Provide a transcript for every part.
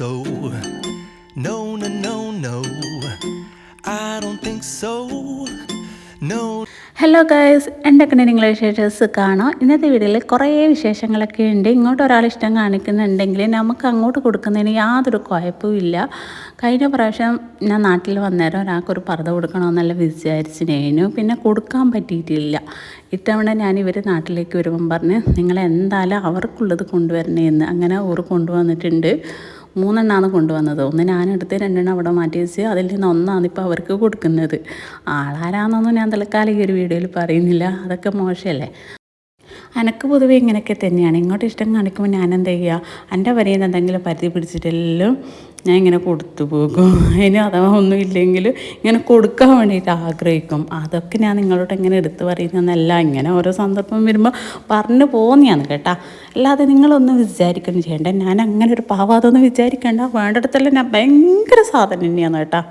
so. No, no, no, no. I don't think so. No. Hello guys എന്തൊക്കെയാണ് നിങ്ങളെ വിശേഷസ് കാണാം ഇന്നത്തെ വീഡിയോയിൽ കുറേ വിശേഷങ്ങളൊക്കെ ഉണ്ട് ഇങ്ങോട്ട് ഒരാൾ ഇഷ്ടം കാണിക്കുന്നുണ്ടെങ്കിൽ നമുക്ക് അങ്ങോട്ട് കൊടുക്കുന്നതിന് യാതൊരു കുഴപ്പമില്ല കഴിഞ്ഞ പ്രാവശ്യം ഞാൻ നാട്ടിൽ വന്നേരം ഒരാൾക്കൊരു പർദ്ദ കൊടുക്കണമെന്നല്ല വിചാരിച്ചിനേനു പിന്നെ കൊടുക്കാൻ പറ്റിയിട്ടില്ല ഇത്തവണ ഞാൻ ഇവർ നാട്ടിലേക്ക് വരുമ്പം പറഞ്ഞ് നിങ്ങൾ എന്തായാലും അവർക്കുള്ളത് കൊണ്ടുവരണേന്ന് അങ്ങനെ ഓർ കൊണ്ടുവന്നിട്ടുണ്ട് മൂന്നെണ്ണമാണ് കൊണ്ടുവന്നത്. ഒന്ന് ഞാനെടുത്ത് രണ്ടെണ്ണം അവിടെ മാറ്റി വെച്ച് അതിൽ നിന്ന് ഒന്നാണ് ഇപ്പോൾ അവർക്ക് കൊടുക്കുന്നത്. ആളാരാന്നൊന്നും ഞാൻ തൽക്കാലം ഈ ഒരു വീഡിയോയിൽ പറയുന്നില്ല. അതൊക്കെ മോശമല്ലേ? എനക്ക് പൊതുവെ ഇങ്ങനെയൊക്കെ തന്നെയാണ്. ഇങ്ങോട്ട് ഇഷ്ടം കാണിക്കുമ്പോൾ ഞാൻ എന്താ ചെയ്യുക എന്റെ വരയിൽ എന്തെങ്കിലും പരിധി പിടിച്ചിട്ടെല്ലാം ഞാൻ ഇങ്ങനെ കൊടുത്തു പോകും. ഇനി അഥവാ ഒന്നും ഇല്ലെങ്കിൽ ഇങ്ങനെ കൊടുക്കാൻ വേണ്ടിയിട്ട് ആഗ്രഹിക്കും. അതൊക്കെ ഞാൻ നിങ്ങളോട് എങ്ങനെ എടുത്ത് പറയുന്നതെന്നല്ല. ഇങ്ങനെ ഓരോ സന്ദർഭം വരുമ്പോൾ പറഞ്ഞു പോകുന്നതാണ് കേട്ടാ. അല്ലാതെ നിങ്ങളൊന്നും വിചാരിക്കുന്നു ചെയ്യണ്ട. ഞാൻ അങ്ങനെ ഒരു പാവാതൊന്നും വിചാരിക്കേണ്ട. വേണ്ടിടത്തെല്ലാം ഞാൻ ഭയങ്കര സാധനം തന്നെയാണ് കേട്ടാ.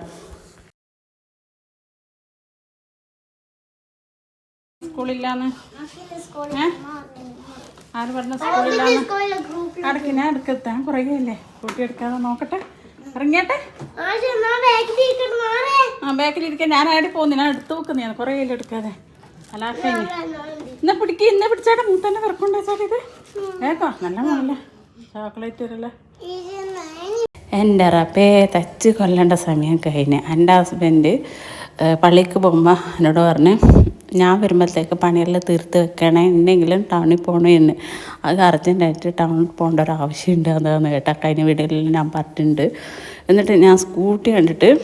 സ്കൂളില്ലാന്ന്? ആര് പറഞ്ഞ സ്കൂളിലാണ് അടക്കിനെ ഞാൻ അല്ലേ കൂട്ടി എടുക്കാതെ നോക്കട്ടെ. ഇറങ്ങിയട്ടെ? ആ ബാക്കിലിരിക്കാൻ ഞാൻ ആടി പോകുന്നു. ഞാൻ എടുത്ത് വെക്കുന്നതാണ്. കുറേ അല്ലേ എടുക്കാതെ അല്ലാതെ ഇന്നെ പിടിക്ക് ഇന്നെ പിടിച്ചാട്ടെ. മൂത്തന്നെ വിറക്കുണ്ടാച്ചാൽ ഇത്. കേട്ടോ നല്ല നല്ല ചോക്ലേറ്റ് വരല്ലേ എന്റെ റപ്പേ തച്ച് കൊല്ലേണ്ട സമയം കഴിഞ്ഞ്. എന്റെ ഹസ്ബൻഡ് പള്ളിക്ക് പോകുമ്പോൾ എന്നോട് പറഞ്ഞ് ഞാൻ വരുമ്പോഴത്തേക്ക് പണിയെല്ലാം തീർത്ത് വെക്കണേ. എന്തെങ്കിലും ടൗണിൽ പോകണേ എന്ന്. അത് അർജന്റായിട്ട് ടൗണിൽ പോകേണ്ട ഒരു ആവശ്യമുണ്ട് അതാണ് കേട്ടോ. കഴിഞ്ഞ വീടുകളിൽ ഞാൻ പറഞ്ഞിട്ടുണ്ട്. എന്നിട്ട് ഞാൻ സ്കൂട്ടി കണ്ടിട്ട്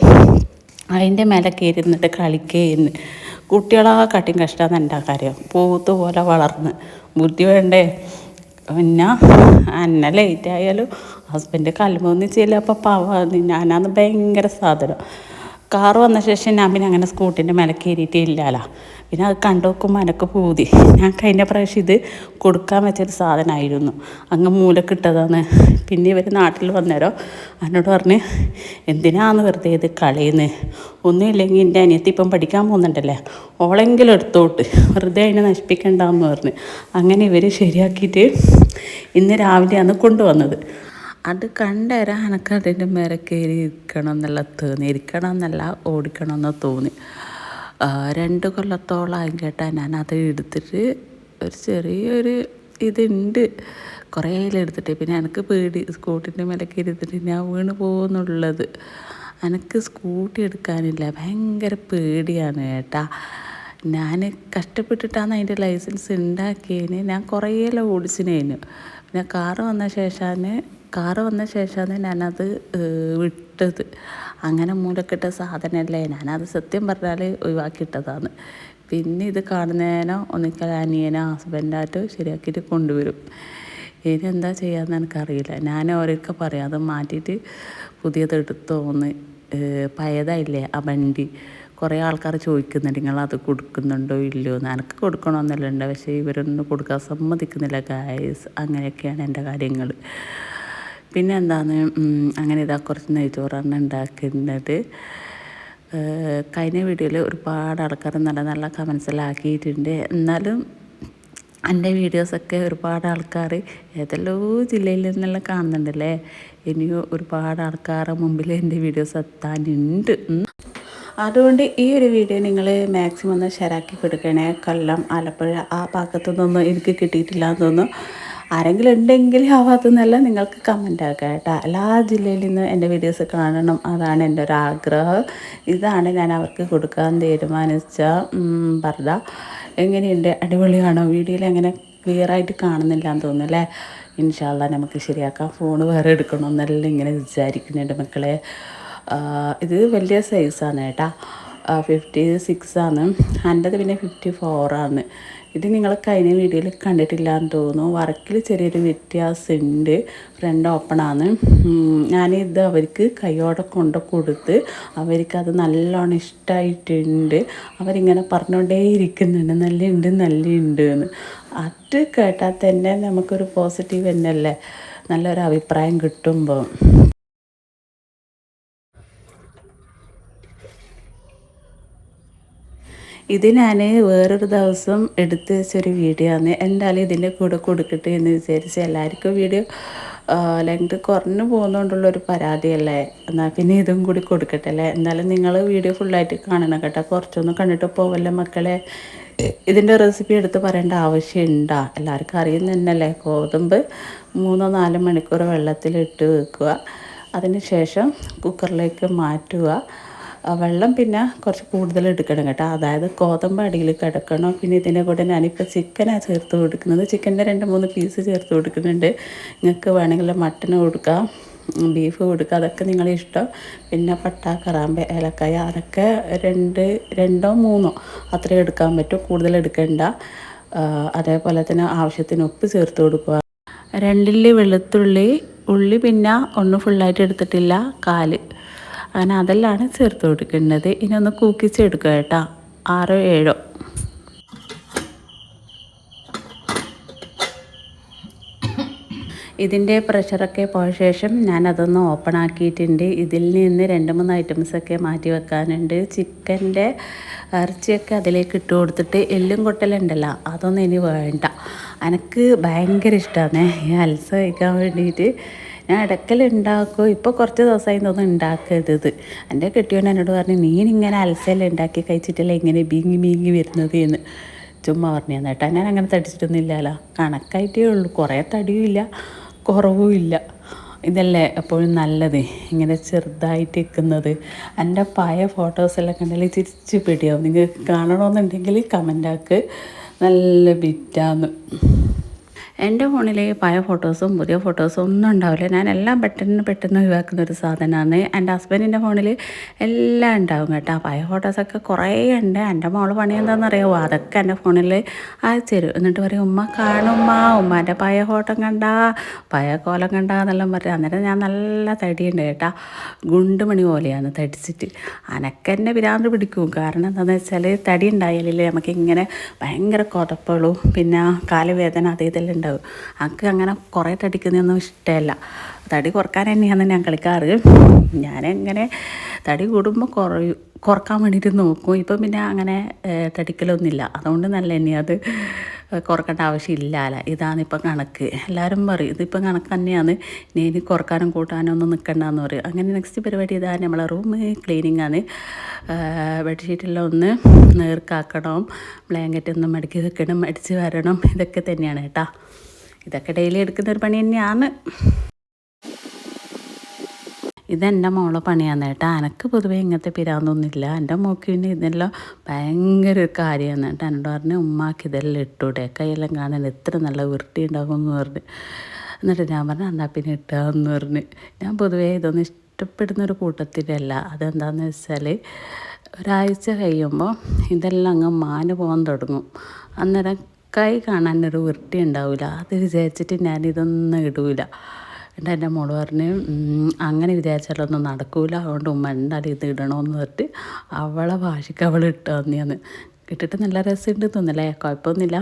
അതിന്റെ മേലെ കയറി നിന്നിട്ട് കളിക്കുകയെന്ന് കുട്ടികളാ കട്ടിയും കഷ്ടമാണ് എന്റെ കാര്യം? പൂത്ത് പോലെ വളർന്ന്. ബുദ്ധി വേണ്ടേ? പിന്നെ എന്നെ ലേറ്റ് ആയാലും ഹസ്ബൻഡ് കല്ലുമൊന്നും ചെയ്യില്ല അപ്പോൾ പാവ ഞാനാന്ന് ഭയങ്കര സാധനം. കാറ് വന്ന ശേഷം ഞാൻ പിന്നെ അങ്ങനെ സ്കൂട്ടിന്റെ മേലെ കയറിയിട്ടേ പിന്നെ അത് കണ്ടു നോക്കുമ്പോൾ എനക്ക് പൂതി. ഞാൻ കഴിഞ്ഞ പ്രാവശ്യം ഇത് കൊടുക്കാൻ വെച്ചൊരു സാധനമായിരുന്നു അങ്ങ് മൂലക്കിട്ടതാണ്. പിന്നെ ഇവർ നാട്ടിൽ വന്നേരോ എന്നോട് പറഞ്ഞ് എന്തിനാന്ന് വെറുതെ ഇത് കളയുന്നത് ഒന്നുമില്ലെങ്കിൽ എന്റെ അനിയത്തി ഇപ്പം പഠിക്കാൻ പോകുന്നുണ്ടല്ലേ? ഓളെങ്കിലും എടുത്തോട്ട്. വെറുതെ അതിനെ നശിപ്പിക്കണ്ടെന്ന് പറഞ്ഞ്. അങ്ങനെ ഇവർ ശരിയാക്കിയിട്ട് ഇന്ന് രാവിലെയാണ് കൊണ്ടുവന്നത്. അത് കണ്ടുവരാൻ എനിക്ക് അതിന്റെ മേലെ കയറി ഇരിക്കണം എന്നുള്ള തോന്നി. ഇരിക്കണം എന്നല്ല ഓടിക്കണം എന്ന് തോന്നി രണ്ട് കൊല്ലത്തോളമായി ഞാൻ ഞാനത് എടുത്തിട്ട് ഒരു ചെറിയൊരു ഇതുണ്ട്. കുറേ എടുത്തിട്ട്. പിന്നെ എനിക്ക് പേടി സ്കൂട്ടിന്റെ മേലെ കയറി ഇരുത്തിട്ട് ഞാൻ വീണ് പോകുന്നുള്ളത്. എനിക്ക് സ്കൂട്ടി എടുക്കാനില്ല. ഭയങ്കര പേടിയാണ് കേട്ടാ. ഞാൻ കഷ്ടപ്പെട്ടിട്ടാണ് അതിന്റെ ലൈസൻസ് ഉണ്ടാക്കിയതിന്. ഞാൻ കുറേയെല്ലാം ഓടിച്ചിനേനു. പിന്നെ കാറ് വന്ന ശേഷമാണ് കാറ് വന്ന ശേഷമാണ് ഞാനത് വിട്ടത്. അങ്ങനെ മൂലക്കിട്ട സാധനമല്ലേ? ഞാനത് സത്യം പറഞ്ഞാൽ ഒഴിവാക്കിയിട്ടതാണ്. പിന്നെ ഇത് കാണുന്നതിനോ ഒന്നിക്കൽ അനിയനോ ഹസ്ബൻഡായിട്ട് ശരിയാക്കിയിട്ട് കൊണ്ടുവരും. ഇനി എന്താ ചെയ്യാന്ന് എനിക്കറിയില്ല. ഞാൻ ഓരോക്കെ പറയാം അത് മാറ്റിയിട്ട് പുതിയത് എടുത്തോന്ന് പഴയതായില്ലേ ആ വണ്ടി? കുറേ ആൾക്കാർ ചോദിക്കുന്നുണ്ട് നിങ്ങൾ അത് കൊടുക്കുന്നുണ്ടോ ഇല്ലയോ? എന്ന്. എനിക്ക് കൊടുക്കണമെന്നല്ല ഉണ്ട് പക്ഷേ ഇവരൊന്നും കൊടുക്കാൻ സമ്മതിക്കുന്നില്ല ഗായസ് അങ്ങനെയൊക്കെയാണ് എന്റെ കാര്യങ്ങൾ പിന്നെ എന്താണ് അങ്ങനെ ഇതാ കുറച്ച് നെയ്ച്ചോറാണ് ഉണ്ടാക്കുന്നത്. കഴിഞ്ഞ വീഡിയോയിൽ ഒരുപാട് ആൾക്കാർ നല്ല നല്ല കമൻസിലാക്കിയിട്ടുണ്ട്. എന്നാലും എന്റെ വീഡിയോസൊക്കെ ഒരുപാട് ആൾക്കാർ ഏതെല്ലോ ജില്ലയിൽ നിന്നെല്ലാം കാണുന്നുണ്ടല്ലേ? ഇനിയും ഒരുപാട് ആൾക്കാരുടെ മുമ്പിൽ എന്റെ വീഡിയോസ് എത്താനുണ്ട്. അതുകൊണ്ട് ഈ ഒരു വീഡിയോ നിങ്ങൾ മാക്സിമം ഒന്ന് ഷെയറാക്കി കൊടുക്കണേ. കൊല്ലം ആലപ്പുഴ ആ ഭാഗത്തു നിന്നൊന്നും എനിക്ക് കിട്ടിയിട്ടില്ല എന്ന് തോന്നുന്നു. ആരെങ്കിലും ഉണ്ടെങ്കിൽ ആ നിങ്ങൾക്ക് കമന്റ് ആക്കുക കേട്ടോ. എല്ലാ ജില്ലയിൽ നിന്ന് എന്റെ വീഡിയോസ് കാണണം. അതാണ് എന്റെ ഒരു ആഗ്രഹം. ഇതാണ് ഞാൻ അവർക്ക് കൊടുക്കാൻ തീരുമാനിച്ച പറഞ്ഞ എങ്ങനെയുണ്ട്? അടിപൊളിയാണോ? വീഡിയോയിൽ അങ്ങനെ ക്ലിയർ ആയിട്ട് കാണുന്നില്ല എന്ന് തോന്നുന്നു അല്ലേ? ഇൻഷാല്ല നമുക്ക് ശരിയാക്കാം. ഫോൺ വേറെ എടുക്കണമെന്നെല്ലാം ഇങ്ങനെ വിചാരിക്കുന്നുണ്ട് മക്കളെ. ഇത് വലിയ സൈസാണ് കേട്ടോ. ഫിഫ്റ്റി സിക്സ് ആണ്. എന്റെത് പിന്നെ ഫിഫ്റ്റി ഫോറാണ് ഇത് നിങ്ങൾ കഴിഞ്ഞ വീഡിയോയിൽ കണ്ടിട്ടില്ല എന്ന് തോന്നുന്നു. വർക്കിൽ ചെറിയൊരു വ്യത്യാസമുണ്ട് ഫ്രണ്ട് ഉം, ഞാനിത് അവർക്ക് കൈയോടെ കൊണ്ട് കൊടുത്ത് അവർക്കത് നല്ലോണം ഇഷ്ടമായിട്ടുണ്ട് അവരിങ്ങനെ പറഞ്ഞുകൊണ്ടേ ഇരിക്കുന്നുണ്ട്. നല്ലുണ്ട് നല്ലുണ്ട് എന്ന്. അത് കേട്ടാൽ തന്നെ നമുക്കൊരു പോസിറ്റീവ് തന്നെയല്ലേ? നല്ലൊരു അഭിപ്രായം കിട്ടുമ്പോൾ ഇത് ഞാൻ വേറൊരു ദിവസം എടുത്ത് വെച്ചൊരു വീഡിയോ ആണ്. എന്തായാലും ഇതിന്റെ കൂടെ കൊടുക്കട്ടെ എന്ന് വിചാരിച്ച് എല്ലാവർക്കും വീഡിയോ ലെങ്ത് കുറഞ്ഞു പോകുന്നതുകൊണ്ടുള്ളൊരു പരാതിയല്ലേ? എന്നാൽ പിന്നെ ഇതും കൂടി കൊടുക്കട്ടെ അല്ലേ? എന്നാലും നിങ്ങൾ വീഡിയോ ഫുള്ളായിട്ട് കാണണം കേട്ടോ. കുറച്ചൊന്നും കണ്ടിട്ട് പോവല്ലേ മക്കളെ? ഇതിന്റെ റെസിപ്പി എടുത്ത് പറയേണ്ട ആവശ്യമുണ്ടോ? എല്ലാവർക്കും അറിയുന്ന തന്നെയല്ലേ? ഗോതമ്പ് മൂന്നോ നാലോ മണിക്കൂർ വെള്ളത്തിലിട്ട് വെക്കുക. അതിന് ശേഷം കുക്കറിലേക്ക് മാറ്റുക. വെള്ളം പിന്നെ കുറച്ച് കൂടുതൽ എടുക്കണം കേട്ടോ. അതായത് ഗോതമ്പ് അടിയിൽ കിടക്കണം. പിന്നെ ഇതിന്റെ കൂടെ ഞാനിപ്പോൾ ചിക്കനാണ് ചേർത്ത് കൊടുക്കുന്നത്. ചിക്കന്റെ രണ്ട് മൂന്ന് പീസ് ചേർത്ത് കൊടുക്കുന്നുണ്ട്. നിങ്ങൾക്ക് വേണമെങ്കിൽ മട്ടൺ കൊടുക്കാം ബീഫ് കൊടുക്കുക അതൊക്കെ നിങ്ങളെ ഇഷ്ടം. പിന്നെ പട്ട കറാമ്പ് ഏലക്കായ അതൊക്കെ രണ്ട് രണ്ടോ മൂന്നോ അത്രയും എടുക്കാൻ പറ്റും. കൂടുതൽ എടുക്കേണ്ട. അതേപോലെ തന്നെ ആവശ്യത്തിന് ഉപ്പ് ചേർത്ത് കൊടുക്കുക. രണ്ടിൽ വെളുത്തുള്ളി ഉള്ളി പിന്നെ ഒന്ന് ഫുള്ളായിട്ട് എടുത്തിട്ടില്ല. കാൽ. അങ്ങനെ അതെല്ലാം ചേർത്ത് കൊടുക്കേണ്ടത്. ഇനി ഒന്ന് കൂക്കിച്ചെടുക്കുക കേട്ടോ. ആറോ ഏഴോ. ഇതിന്റെ പ്രഷറൊക്കെ പോയ ശേഷം ഞാനതൊന്ന് ഓപ്പൺ ആക്കിയിട്ടുണ്ട്. ഇതിൽ നിന്ന് രണ്ട് മൂന്ന് ഐറ്റംസൊക്കെ മാറ്റി വെക്കാനുണ്ട്. ചിക്കന്റെ ഇറച്ചിയൊക്കെ അതിലേക്ക് ഇട്ട് കൊടുത്തിട്ട് എല്ലും കൊട്ടലുണ്ടല്ലോ അതൊന്നും ഇനി വേണ്ട. എനിക്ക് ഭയങ്കര ഇഷ്ടമാണ് ഈ അൽസ വേണ്ടിയിട്ട്. ഞാൻ ഇടയ്ക്കൽ ഉണ്ടാക്കും ഇപ്പോൾ കുറച്ച് ദിവസമായി തോന്നുന്നു ഉണ്ടാക്കരുത് എന്റെ കെട്ടിയോണ്ട് എന്നോട് പറഞ്ഞു നീനിങ്ങനെ അലസല ഉണ്ടാക്കി കഴിച്ചിട്ടല്ലേ ഇങ്ങനെ ബീങ്ങി ബീങ്ങി വരുന്നത് എന്ന്? ചുമ്മാ പറഞ്ഞു തന്നേട്ടാ ഞാൻ അങ്ങനെ തടിച്ചിട്ടൊന്നും ഇല്ലല്ലോ കണക്കായിട്ടേ ഉള്ളൂ. കുറേ തടിയും ഇല്ല കുറവും ഇല്ല. ഇതല്ലേ എപ്പോഴും നല്ലത്? ഇങ്ങനെ ചെറുതായിട്ട് നിൽക്കുന്നത് എന്റെ പഴയ ഫോട്ടോസെല്ലാം കണ്ടാൽ ചിരിച്ച് പിടിയാവും. നിങ്ങൾക്ക് കാണണമെന്നുണ്ടെങ്കിൽ കമന്റാക്ക് നല്ല ബിറ്റാന്ന് എന്റെ ഫോണിൽ പഴയ ഫോട്ടോസും പുതിയ ഫോട്ടോസും ഒന്നും ഉണ്ടാവില്ല. ഞാൻ എല്ലാം പെട്ടെന്ന് പെട്ടെന്ന് ഒഴിവാക്കുന്ന ഒരു സാധനമാണ്. എന്റെ ഹസ്ബൻഡിന്റെ ഫോണിൽ എല്ലാം ഉണ്ടാവും കേട്ടോ. പഴയ ഫോട്ടോസൊക്കെ കുറേ ഉണ്ട്. എന്റെ മോൾ പണി എന്താണെന്ന് അറിയാമോ അതൊക്കെ എന്റെ ഫോണിൽ അയച്ചു തരും. എന്നിട്ട് പറയും ഉമ്മ കാണുമ്മ ഉമ്മാന്റെ പഴയ ഫോട്ടോ കണ്ട പഴയ കോലം കണ്ട എന്നെല്ലാം പറയും. അന്നേരം ഞാൻ നല്ല തടിയുണ്ട് കേട്ടാ. ഗുണ്ടുമണി പോലെയാണ് തടിച്ചിട്ട്. അനക്കെന്നെ പിരാന്ത് പിടിക്കും. കാരണം എന്താണെന്ന് വെച്ചാൽ തടി ഉണ്ടായാലേ നമുക്ക് ഇങ്ങനെ ഭയങ്കര കുതപ്പുള്ളൂ പിന്നെ കാലുവേദന അത് ഇതെല്ലാം ഉണ്ടാവും. എനിക്ക് അങ്ങനെ കുറേ തടിക്കുന്നതൊന്നും ഇഷ്ടമല്ല. തടി കുറയ്ക്കാൻ തന്നെയാണ് ഞാൻ കളിക്കാറ്. ഞാനെങ്ങനെ തടി കൂടുമ്പോൾ കുറയും കുറയ്ക്കാൻ വേണ്ടിയിട്ട് നോക്കും. ഇപ്പം പിന്നെ അങ്ങനെ തടിക്കലൊന്നുമില്ല. അതുകൊണ്ട് നല്ല തന്നെയാണ് അത്. കുറക്കേണ്ട ആവശ്യമില്ല അല്ല. ഇതാണ് ഇപ്പം കണക്ക്. എല്ലാവരും പറയും ഇതിപ്പം കണക്ക് തന്നെയാണ്. ഇനി ഇനി കുറക്കാനും കൂട്ടാനും ഒന്നും നിൽക്കണ്ടെന്ന് പറയും. അങ്ങനെ നെക്സ്റ്റ് പരിപാടി ഇതാണ് നമ്മളെ റൂം ക്ലീനിങ് ആണ്. ബെഡ്ഷീറ്റെല്ലാം ഒന്ന് നേർക്കാക്കണം ബ്ലാങ്കറ്റ് ഒന്ന് മടക്കി വെക്കണം അടിച്ച് വരണം. ഇതൊക്കെ തന്നെയാണ് കേട്ടോ. ഇതൊക്കെ ഡെയിലി എടുക്കുന്ന ഒരു പണി തന്നെയാണ്. ഇതെന്റെ മോളെ പണിയാന്ന് കേട്ടോ. എനക്ക് പൊതുവേ ഇങ്ങനത്തെ പിരാന്തൊന്നുമില്ല. എന്റെ മോക്ക് പിന്നെ ഇതെല്ലാം ഭയങ്കര ഒരു കാര്യമാണ് കേട്ടോ. എന്നോട് പറഞ്ഞു ഉമ്മാക്ക് ഇതെല്ലാം ഇട്ടൂടെ. കൈയെല്ലാം കാണാൻ എത്ര നല്ല വൃത്തി ഉണ്ടാകുമെന്ന് പറഞ്ഞു. എന്നിട്ട് ഞാൻ പറഞ്ഞു എന്നാൽ പിന്നെ ഇട്ടാന്ന് പറഞ്ഞ്. ഞാൻ പൊതുവേ ഇതൊന്നും ഇഷ്ടപ്പെടുന്ന ഒരു കൂട്ടത്തിലല്ല. അതെന്താന്ന് വെച്ചാൽ ഒരാഴ്ച കഴിയുമ്പോൾ ഇതെല്ലാം അങ്ങ് മാന് പോകാൻ തുടങ്ങും. അന്നേരം കൈ കാണാനൊരു വൃത്തി ഉണ്ടാവില്ല അത് വിചാരിച്ചിട്ട് ഞാനിതൊന്നും ഇടൂല. എന്നിട്ട് എന്റെ മോൾ പറഞ്ഞ് "ഉം, അങ്ങനെ വിചാരിച്ചാലൊന്നും നടക്കൂല. അതുകൊണ്ട് ഉമ്മ എന്തായാലും ഇത് ഇടണമെന്ന് പറഞ്ഞിട്ട് അവളെ ഭാഷയ്ക്ക് അവൾ ഇട്ട് തന്നെയാണ് ഇട്ടിട്ട് നല്ല രസമുണ്ട് തോന്നല്ലേ കുഴപ്പമൊന്നുമില്ല.